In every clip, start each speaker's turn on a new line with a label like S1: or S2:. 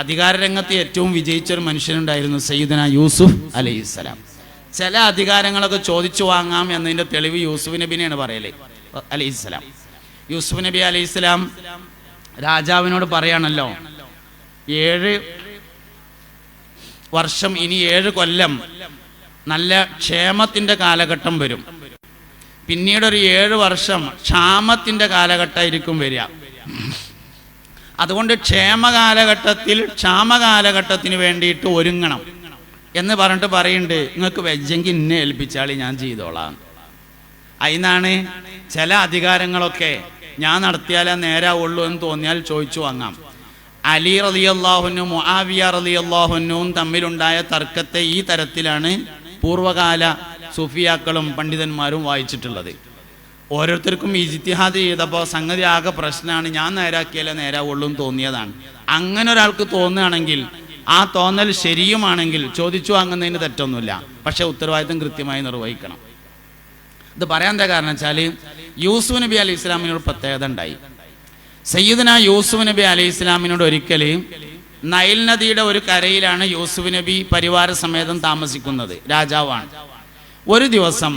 S1: അധികാര രംഗത്ത് ഏറ്റവും വിജയിച്ച ഒരു മനുഷ്യനുണ്ടായിരുന്നു സയ്യിദന യൂസുഫ് അലൈഹി സ്വലാം. ചില അധികാരങ്ങളൊക്കെ ചോദിച്ചു വാങ്ങാം എന്നതിന്റെ തെളിവ് യൂസുഫ് നബിനെയാണ് പറയൽ. അലൈഹിസ്സലാം യൂസുഫ് നബി അലൈഹി സ്വലാം രാജാവിനോട് പറയാണല്ലോ ഏഴ് വർഷം ഇനി ഏഴ് കൊല്ലം നല്ല ക്ഷേമത്തിന്റെ കാലഘട്ടം വരും. പിന്നീടൊരു ഏഴ് വർഷം ക്ഷാമത്തിന്റെ കാലഘട്ടമായിരിക്കും വരിക. അതുകൊണ്ട് ക്ഷേമകാലഘട്ടത്തിൽ ക്ഷാമകാലഘട്ടത്തിന് ക്ഷാമ കാലഘട്ടത്തിന് വേണ്ടിയിട്ട് ഒരുങ്ങണം എന്ന് പറഞ്ഞിട്ട് പറയുന്നുണ്ട്. നിങ്ങൾക്ക് വെജ്ജെങ്കിൽ ഇന്നെ ഏൽപ്പിച്ചാളി ഞാൻ ചെയ്തോളാം. അതിനാണ് ചില അധികാരങ്ങളൊക്കെ ഞാൻ നടത്തിയാലേ നേരാവുള്ളൂ എന്ന് തോന്നിയാൽ ചോദിച്ചു വാങ്ങാം. അലി റലി അള്ളാഹുനും മുആവിയ അള്ളാഹുനും തമ്മിലുണ്ടായ തർക്കത്തെ ഈ തരത്തിലാണ് പൂർവകാല സുഫിയാക്കളും പണ്ഡിതന്മാരും വായിച്ചിട്ടുള്ളത്. ഓരോരുത്തർക്കും ഇജിത്തിഹാദ് ചെയ്തപ്പോൾ സംഗതി ആകെ പ്രശ്നമാണ് ഞാൻ നേരാക്കിയാലേ നേരാവുള്ളൂ എന്ന് തോന്നിയതാണ്. അങ്ങനെ ഒരാൾക്ക് തോന്നുകയാണെങ്കിൽ ആ തോന്നൽ ശരിയുമാണെങ്കിൽ ചോദിച്ചു വാങ്ങുന്നതിന് തെറ്റൊന്നുമില്ല. പക്ഷെ ഉത്തരവാദിത്തം കൃത്യമായി നിർവഹിക്കണം. ഇത് പറയാൻ എന്താ കാരണം വെച്ചാൽ യൂസുഫ് നബി അലൈഹി ഇസ്ലാമിനോട് പ്രത്യേകത ഉണ്ടായി. സയ്യിദന യൂസുഫ് നബി അലൈഹി ഇസ്ലാമിനോട് ഒരിക്കൽ നൈൽ നദിയുടെ ഒരു കരയിലാണ് യൂസുഫ് നബി പരിവാര സമേതം താമസിക്കുന്നത്. രാജാവാണ്. ഒരു ദിവസം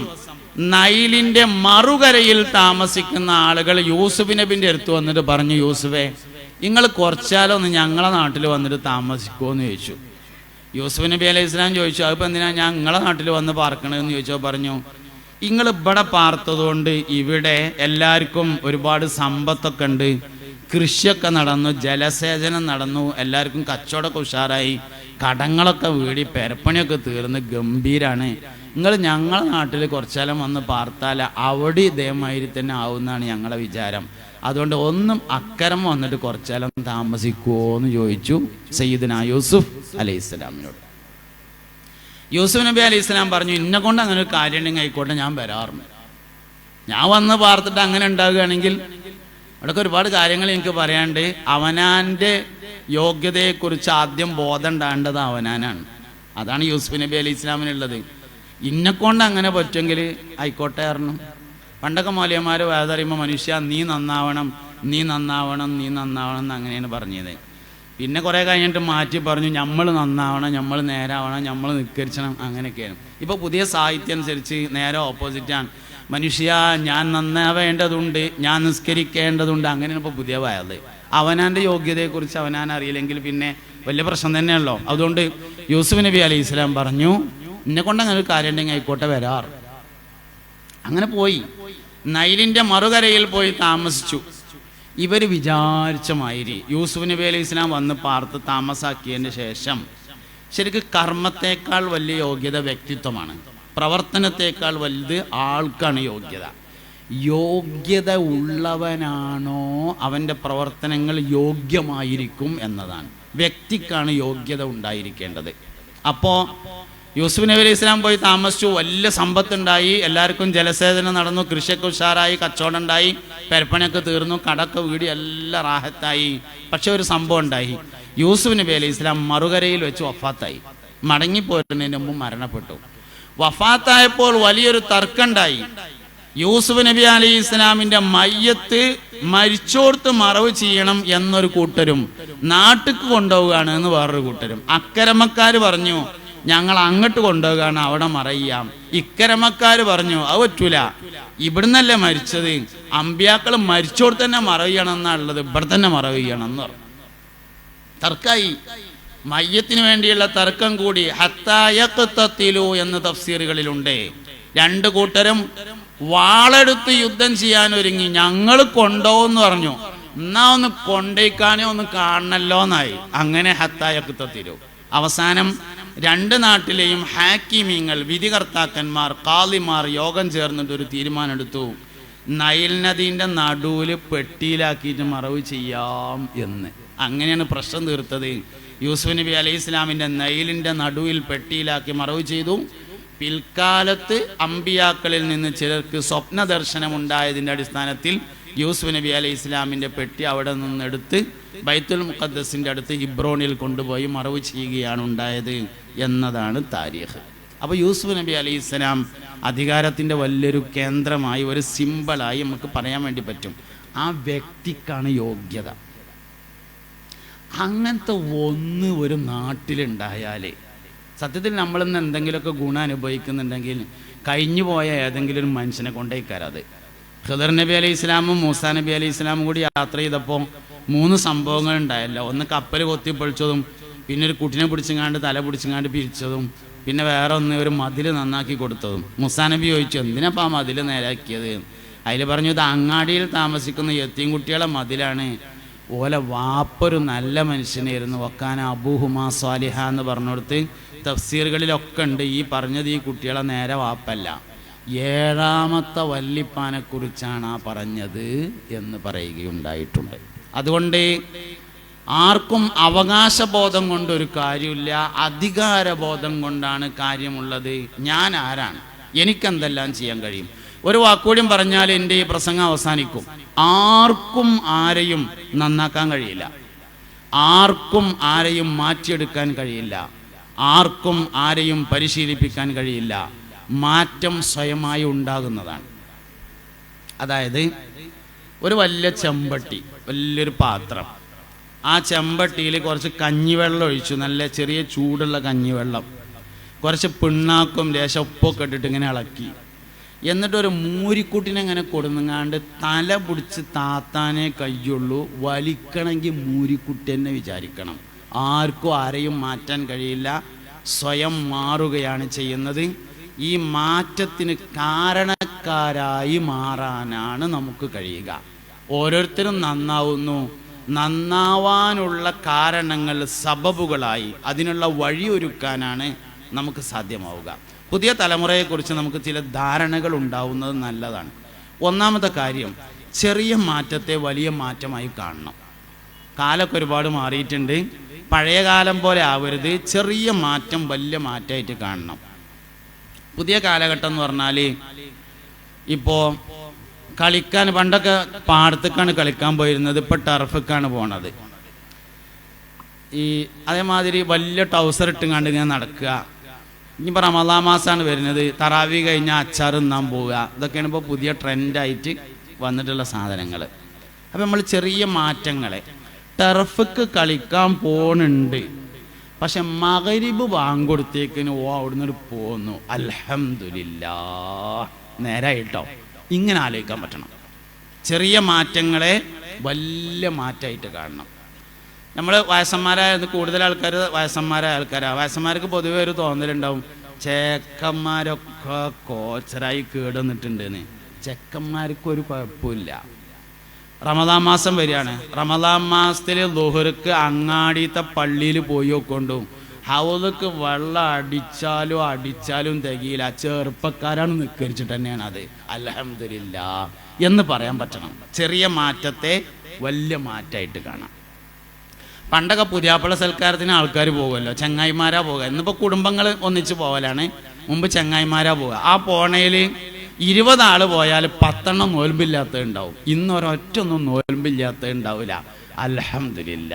S1: നൈലിന്റെ മറുകരയിൽ താമസിക്കുന്ന ആളുകൾ യൂസുഫ് നബിന്റെ അടുത്ത് വന്നിട്ട് പറഞ്ഞു യൂസുഫേ നിങ്ങൾ കുറച്ചാലൊന്ന് ഞങ്ങളെ നാട്ടിൽ വന്നിട്ട് താമസിക്കുമോ ചോദിച്ചു. യൂസുഫ് നബി അലൈഹി ഇസ്ലാം ചോദിച്ചു അതിപ്പോൾ എന്തിനാ ഞാൻ നിങ്ങളെ നാട്ടിൽ വന്ന് പാർക്കണമെന്ന് ചോദിച്ചോ പറഞ്ഞു നിങ്ങൾ ഇവിടെ പാർത്തതുകൊണ്ട് ഇവിടെ എല്ലാവർക്കും ഒരുപാട് സമ്പത്തൊക്കെ ഉണ്ട്. കൃഷിയൊക്കെ നടന്നു ജലസേചനം നടന്നു എല്ലാവർക്കും കച്ചവടമൊക്കെ ഉഷാറായി. കടങ്ങളൊക്കെ വീടി പെരപ്പണിയൊക്കെ തീർന്ന് ഗംഭീരാണ്. നിങ്ങൾ ഞങ്ങളെ നാട്ടിൽ കുറച്ചാലം വന്ന് പാർത്താൽ അവിടെ ഇതേമാതിരി തന്നെ ആവുമെന്നാണ് ഞങ്ങളുടെ വിചാരം. അതുകൊണ്ട് ഒന്നും അക്കരം വന്നിട്ട് കുറച്ചാലം താമസിക്കുമോ എന്ന് ചോദിച്ചു സയ്യിദന യൂസുഫ് അലൈഹി ഇസ്ലാമിനോട് യൂസുഫ് നബി അലൈഹി ഇസ്ലാം പറഞ്ഞു ഇന്നെ കൊണ്ട് അങ്ങനെ ഒരു കാര്യം ഉണ്ടെങ്കിൽ ആയിക്കോട്ടെ ഞാൻ വരാറുണ്ട്. ഞാൻ വന്ന് പാർത്തിട്ട് അങ്ങനെ ഉണ്ടാവുകയാണെങ്കിൽ അവിടെ ഒരുപാട് കാര്യങ്ങൾ എനിക്ക് പറയാണ്ട് അവനാന്റെ യോഗ്യതയെക്കുറിച്ച് ആദ്യം ബോധം ഉണ്ടാകേണ്ടത് അവനാനാണ്. അതാണ് യൂസുഫ് നബി അലൈഹി ഇസ്ലാമിനുള്ളത് ഇന്നെ കൊണ്ട് അങ്ങനെ പറ്റുമെങ്കിൽ ആയിക്കോട്ടെ പറഞ്ഞു. പണ്ടൊക്കെ മൗലിയന്മാർ വേദറിയുമ്പോൾ മനുഷ്യ നീ നന്നാവണം നീ നന്നാവണം നീ നന്നാവണം എന്ന് അങ്ങനെയാണ് പറഞ്ഞത് പിന്നെ കുറേ കഴിഞ്ഞിട്ട് മാറ്റി പറഞ്ഞു നമ്മൾ നന്നാവണം നമ്മൾ നേരാവണം നമ്മൾ നിക്കരിച്ചണം അങ്ങനെയൊക്കെയാണ്. ഇപ്പോൾ പുതിയ സാഹിത്യം അനുസരിച്ച് നേരെ ഓപ്പോസിറ്റാണ് മനുഷ്യ ഞാൻ നന്നാവേണ്ടതുണ്ട് ഞാൻ നിസ്കരിക്കേണ്ടതുണ്ട് അങ്ങനെയാണ് ഇപ്പോൾ പുതിയ വയത് അവനാന്റെ യോഗ്യതയെക്കുറിച്ച് അവനാൻ അറിയില്ലെങ്കിൽ പിന്നെ വലിയ പ്രശ്നം തന്നെയല്ലോ അതുകൊണ്ട് യൂസുഫ് നബി അലൈഹി ഇസ്ലാം പറഞ്ഞു എന്നെ കൊണ്ട് അങ്ങനെ ഒരു കാര്യം ഉണ്ടെങ്കിൽ ആയിക്കോട്ടെ വരാർ അങ്ങനെ പോയി. നൈലിന്റെ മറുകരയിൽ പോയി താമസിച്ചു. ഇവർ വിചാരിച്ച മാതിരി യൂസുഫ് നബി അലൈഹി ഇസ്ലാം വന്ന് പാർത്ത് താമസാക്കിയതിന് ശേഷം ശരിക്കും കർമ്മത്തേക്കാൾ വലിയ യോഗ്യത വ്യക്തിത്വമാണ്. പ്രവർത്തനത്തേക്കാൾ വലുത് ആൾക്കാണ് യോഗ്യത. യോഗ്യത ഉള്ളവനാണോ അവന്റെ പ്രവർത്തനങ്ങൾ യോഗ്യമായിരിക്കും എന്നതാണ്. വ്യക്തിക്കാണ് യോഗ്യത ഉണ്ടായിരിക്കേണ്ടത്. അപ്പോൾ യൂസുഫ് നബി അലൈഹി ഇസ്ലാം പോയി താമസിച്ചു. വലിയ സമ്പത്തുണ്ടായി. എല്ലാവർക്കും ജലസേചനം നടന്നു. കൃഷിയൊക്കെ ഉഷാറായി. കച്ചവടം ഉണ്ടായി. പെരപ്പണിയൊക്കെ തീർന്നു. കടക്കെ വീടി എല്ലാം റാഹത്തായി. പക്ഷെ ഒരു സംഭവം ഉണ്ടായി. യൂസുഫ് നബി അലൈഹി ഇസ്ലാം മറുകരയിൽ വെച്ച് വഫാത്തായി. മടങ്ങിപ്പോരുന്നതിന് മുമ്പ് മരണപ്പെട്ടു. വഫാത്തായപ്പോൾ വലിയൊരു തർക്കമുണ്ടായി. യൂസുഫ് നബി അലൈഹി ഇസ്ലാമിന്റെ മയ്യത്ത് മരിച്ചോർത്ത് മറവ് ചെയ്യണം എന്നൊരു കൂട്ടരും നാട്ടുക്ക് കൊണ്ടുപോവുകയാണ് എന്ന് വേറൊരു കൂട്ടരും. അക്കരമക്കാർ പറഞ്ഞു ഞങ്ങൾ അങ്ങോട്ട് കൊണ്ടുപോകാണ് അവിടെ മറിയാം ഇക്കരമക്കാർ പറഞ്ഞു അത് പറ്റൂല. ഇവിടുന്നല്ലേ മരിച്ചത്? അമ്പ്യാക്കൾ മരിച്ചോട് തന്നെ മറവിയണം എന്നുള്ളത് ഇവിടെ തന്നെ മറവിയണം എന്ന് പറഞ്ഞു. തർക്കായി. മയ്യത്തിന് വേണ്ടിയുള്ള തർക്കം കൂടി ഹത്തായക്കത്തിലു എന്ന തഫ്സീറുകളിലുണ്ട്. രണ്ട് കൂട്ടരും വാളെടുത്ത് യുദ്ധം ചെയ്യാൻ ഒരുങ്ങി. ഞങ്ങൾ കൊണ്ടോന്ന് പറഞ്ഞു. എന്നാ ഒന്ന് കൊണ്ടേക്കാനേ ഒന്ന് കാണണല്ലോ എന്നായി അങ്ങനെ ഹത്തായക്കത്തിലു അവസാനം രണ്ട് നാട്ടിലെയും ഹാക്കിമീങ്ങൾ വിധികർത്താക്കന്മാർ കാളിമാർ യോഗം ചേർന്നിട്ട് ഒരു തീരുമാനമെടുത്തു. നൈൽ നദീന്റെ നടുവിൽ പെട്ടിയിലാക്കിയിട്ട് മറവ് ചെയ്യാം എന്ന്. അങ്ങനെയാണ് പ്രശ്നം തീർത്തത്. യൂസുഫ് നബി അലൈഹി ഇസ്ലാമിന്റെ നൈലിന്റെ നടുവിൽ പെട്ടിയിലാക്കി മറവ് ചെയ്തു. പിൽക്കാലത്ത് അമ്പിയാക്കളിൽ നിന്ന് ചിലർക്ക് സ്വപ്ന ദർശനമുണ്ടായതിന്റെ അടിസ്ഥാനത്തിൽ യൂസുഫ് നബി അലൈഹി ഇസ്ലാമിന്റെ പെട്ടി അവിടെ നിന്നെടുത്ത് ബൈത്തുൽ മുഖദ്ദസിന്റെ അടുത്ത് ഇബ്രോണിൽ കൊണ്ടുപോയി മറവ് ചെയ്യുകയാണ് ഉണ്ടായത് എന്നതാണ് താരീഖ്. അപ്പോൾ യൂസുഫ് നബി അലൈഹി ഇസ്ലാം അധികാരത്തിന്റെ വലിയൊരു കേന്ദ്രമായി ഒരു സിമ്പിളായി നമുക്ക് പറയാൻ വേണ്ടി പറ്റും. ആ വ്യക്തിക്കാണ് യോഗ്യത. അങ്ങനത്തെ ഒന്ന് ഒരു നാട്ടിലുണ്ടായാൽ സത്യത്തിൽ നമ്മളിന്ന് എന്തെങ്കിലുമൊക്കെ ഗുണം അനുഭവിക്കുന്നുണ്ടെങ്കിൽ കഴിഞ്ഞു പോയ ഏതെങ്കിലും ഒരു മനുഷ്യനെ കൊണ്ടേക്കാരത് ഖദർ നബി അലൈഹി ഇസ്ലാമും മൂസാ നബി അലൈഹി ഇസ്ലാമും കൂടി യാത്ര ചെയ്തപ്പോൾ മൂന്ന് സംഭവങ്ങൾ ഉണ്ടായല്ലോ ഒന്ന് കപ്പൽ കൊത്തിപ്പൊളിച്ചതും പിന്നെ ഒരു കുട്ടിനെ പിടിച്ചങ്ങാണ്ട് തല പിടിച്ചങ്ങാണ്ട് പിരിച്ചതും പിന്നെ വേറെ ഒന്ന് ഒരു മതിൽ നന്നാക്കി കൊടുത്തതും. മുസാനബി ചോദിച്ചു എന്തിനപ്പോൾ ആ മതിൽ നേരാക്കിയത്? അതിൽ പറഞ്ഞു ഇത് അങ്ങാടിയിൽ താമസിക്കുന്ന യത്തീം കുട്ടികളെ മതിലാണ്. ഓലെ വാപ്പൊരു നല്ല മനുഷ്യനായിരുന്നു. വക്കാൻ അബൂഹുമാ സ്വാലിഹ എന്ന് പറഞ്ഞുകൊടുത്ത് തഫ്സീറുകളിലൊക്കെ ഉണ്ട്. ഈ പറഞ്ഞത് ഈ കുട്ടികളെ നേരെ വാപ്പല്ല. ഏഴാമത്തെ വല്ലിപ്പാനെക്കുറിച്ചാണ് ആ പറഞ്ഞത് എന്ന് പറയുകയുണ്ടായിട്ടുണ്ട്. അതുകൊണ്ട് ആർക്കും അവകാശബോധം കൊണ്ടൊരു കാര്യമില്ല അധികാരബോധം കൊണ്ടാണ് കാര്യമുള്ളത്. ഞാൻ ആരാണ്? എനിക്കെന്തെല്ലാം ചെയ്യാൻ കഴിയും? ഒരു വാക്കുകൂടിയും പറഞ്ഞാൽ എന്റെ ഈ പ്രസംഗം അവസാനിക്കും. ആർക്കും ആരെയും നന്നാക്കാൻ കഴിയില്ല. ആർക്കും ആരെയും മാറ്റിയെടുക്കാൻ കഴിയില്ല. ആർക്കും ആരെയും പരിശീലിപ്പിക്കാൻ കഴിയില്ല. മാറ്റം സ്വയമായി ഉണ്ടാകുന്നതാണ്. അതായത് ഒരു വലിയ ചെമ്പട്ടി വലിയൊരു പാത്രം. ആ ചെമ്പട്ടിയിൽ കുറച്ച് കഞ്ഞിവെള്ളം ഒഴിച്ചു. നല്ല ചെറിയ ചൂടുള്ള കഞ്ഞിവെള്ളം. കുറച്ച് പിണ്ണാക്കും ലേശം ഉപ്പൊക്കെ ഇട്ടിട്ട് ഇങ്ങനെ ഇളക്കി. എന്നിട്ടൊരു മൂരിക്കുട്ടിനെ ഇങ്ങനെ കൊടുങ്ങാണ്ട് തല പിടിച്ച് താത്താനേ കഴിയുള്ളൂ വലിക്കണമെങ്കിൽ മൂരിക്കുട്ടി തന്നെ വിചാരിക്കണം. ആർക്കും ആരെയും മാറ്റാൻ കഴിയില്ല. സ്വയം മാറുകയാണ് ചെയ്യുന്നത്. ഈ മാറ്റത്തിന് കാരണക്കാരായി മാറാനാണ് നമുക്ക് കഴിയുക. ഓരോരുത്തരും നന്നാവുന്നു. നന്നാവാനുള്ള കാരണങ്ങൾ സബബുകളായി. അതിനുള്ള വഴിയൊരുക്കാനാണ് നമുക്ക് സാധ്യമാവുക. പുതിയ തലമുറയെക്കുറിച്ച് നമുക്ക് ചില ധാരണകൾ ഉണ്ടാവുന്നത് നല്ലതാണ്. ഒന്നാമത്തെ കാര്യം ചെറിയ മാറ്റത്തെ വലിയ മാറ്റമായി കാണണം. കാലൊക്കെ ഒരുപാട് മാറിയിട്ടുണ്ട്. പഴയ കാലം പോലെ ആവരുത്. ചെറിയ മാറ്റം വലിയ മാറ്റമായിട്ട് കാണണം. പുതിയ കാലഘട്ടം എന്ന് പറഞ്ഞാൽ ഇപ്പോൾ കളിക്കാൻ പണ്ടൊക്കെ പാടത്തേക്കാണ് കളിക്കാൻ പോയിരുന്നത് ഇപ്പം ടർഫക്കാണ് പോണത്. ഈ അതേമാതിരി വലിയ ടൗസർ ഇട്ടുങ്ങാണ്ട് ഇങ്ങനെ നടക്കുക. ഇനിയിപ്പോൾ റമദാ മാസമാണ് വരുന്നത് തറാവി കഴിഞ്ഞാൽ അച്ചാർ തിന്നാൻ പോവുക. ഇതൊക്കെയാണ് ഇപ്പോൾ പുതിയ ട്രെൻഡായിട്ട് വന്നിട്ടുള്ള സാധനങ്ങൾ അപ്പം നമ്മൾ ചെറിയ മാറ്റങ്ങളെ. ടർഫക്ക് കളിക്കാൻ പോണുണ്ട്. പക്ഷെ മകരിബ് വാങ്ങൊടുത്തേക്കിന് ഓ അവിടുന്ന് പോന്നു. അലഹമില്ല നേരായിട്ടോ? ഇങ്ങനെ ആലോചിക്കാൻ പറ്റണം. ചെറിയ മാറ്റങ്ങളെ വലിയ മാറ്റമായിട്ട് കാണണം. നമ്മൾ വയസ്സന്മാരായ കൂടുതൽ ആൾക്കാർ വയസ്സന്മാരായ ആൾക്കാരാണ് വയസ്സന്മാർക്ക് പൊതുവെ ഒരു തോന്നലുണ്ടാവും. ചേക്കന്മാരൊക്കെ കോച്ചറായി കേടുന്നിട്ടുണ്ടെന്ന് ചെക്കന്മാർക്ക് ഒരു കുഴപ്പമില്ല. റമദാൻ മാസം വരികയാണ്. റമദാൻ മാസത്തിൽ ദുഹർക്ക് അങ്ങാടിത്തെ പള്ളിയിൽ പോയി നോക്കൊണ്ടു ഹൗദക്ക് വെള്ളം അടിച്ചാലും അടിച്ചാലും തികയില്ല. ചെറുപ്പക്കാരാണ് നിക്കരിച്ചിട്ട് തന്നെയാണ് അത്. അലഹമില്ല എന്ന് പറയാൻ പറ്റണം. ചെറിയ മാറ്റത്തെ വലിയ മാറ്റമായിട്ട് കാണാം. പണ്ടൊക്കെ പുതിയാപ്പള സൽക്കാരത്തിന് ആൾക്കാർ പോകുമല്ലോ. ചങ്ങായിമാരാ പോകുക. ഇന്നിപ്പോൾ കുടുംബങ്ങൾ ഒന്നിച്ച് പോകലാണ് മുമ്പ് ചങ്ങായിമാരാ പോവുക ആ പോണയിൽ ഇരുപതാൾ പോയാൽ പത്തെണ്ണം നോൽമ്പില്ലാത്ത ഉണ്ടാവും. ഇന്നൊരൊറ്റൊന്നും നോൽമ്പില്ലാത്ത ഉണ്ടാവില്ല. അൽഹംദുലില്ല.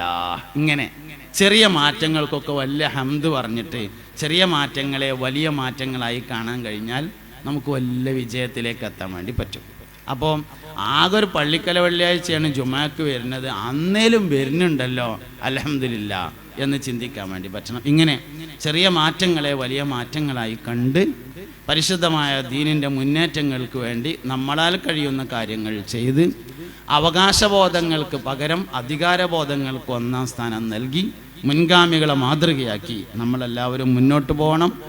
S1: ഇങ്ങനെ. ചെറിയ മാറ്റങ്ങൾക്കൊക്കെ വലിയ ഹംദ് പറഞ്ഞിട്ട് ചെറിയ മാറ്റങ്ങളെ വലിയ മാറ്റങ്ങളായി കാണാൻ കഴിഞ്ഞാൽ നമുക്ക് വല്ല വിജയത്തിലേക്ക് എത്താൻ വേണ്ടി പറ്റും. അപ്പോൾ ആകെ ഒരു പള്ളിക്കല വെള്ളിയാഴ്ചയാണ് ജുമാക്ക് വരുന്നത്. അന്നേലും വരുന്നുണ്ടല്ലോ അലഹമില്ല എന്ന് ചിന്തിക്കാൻ വേണ്ടി പറ്റണം. ഇങ്ങനെ ചെറിയ മാറ്റങ്ങളെ വലിയ മാറ്റങ്ങളായി കണ്ട് പരിശുദ്ധമായ ദീനിന്റെ മുന്നേറ്റങ്ങൾക്ക് വേണ്ടി നമ്മളാൽ കഴിയുന്ന കാര്യങ്ങൾ ചെയ്ത് അവകാശബോധങ്ങൾക്ക് പകരം അധികാരബോധങ്ങൾക്ക് ഒന്നാം സ്ഥാനം നൽകി മുൻഗാമികളെ മാതൃകയാക്കി നമ്മളെല്ലാവരും മുന്നോട്ട് പോകണം.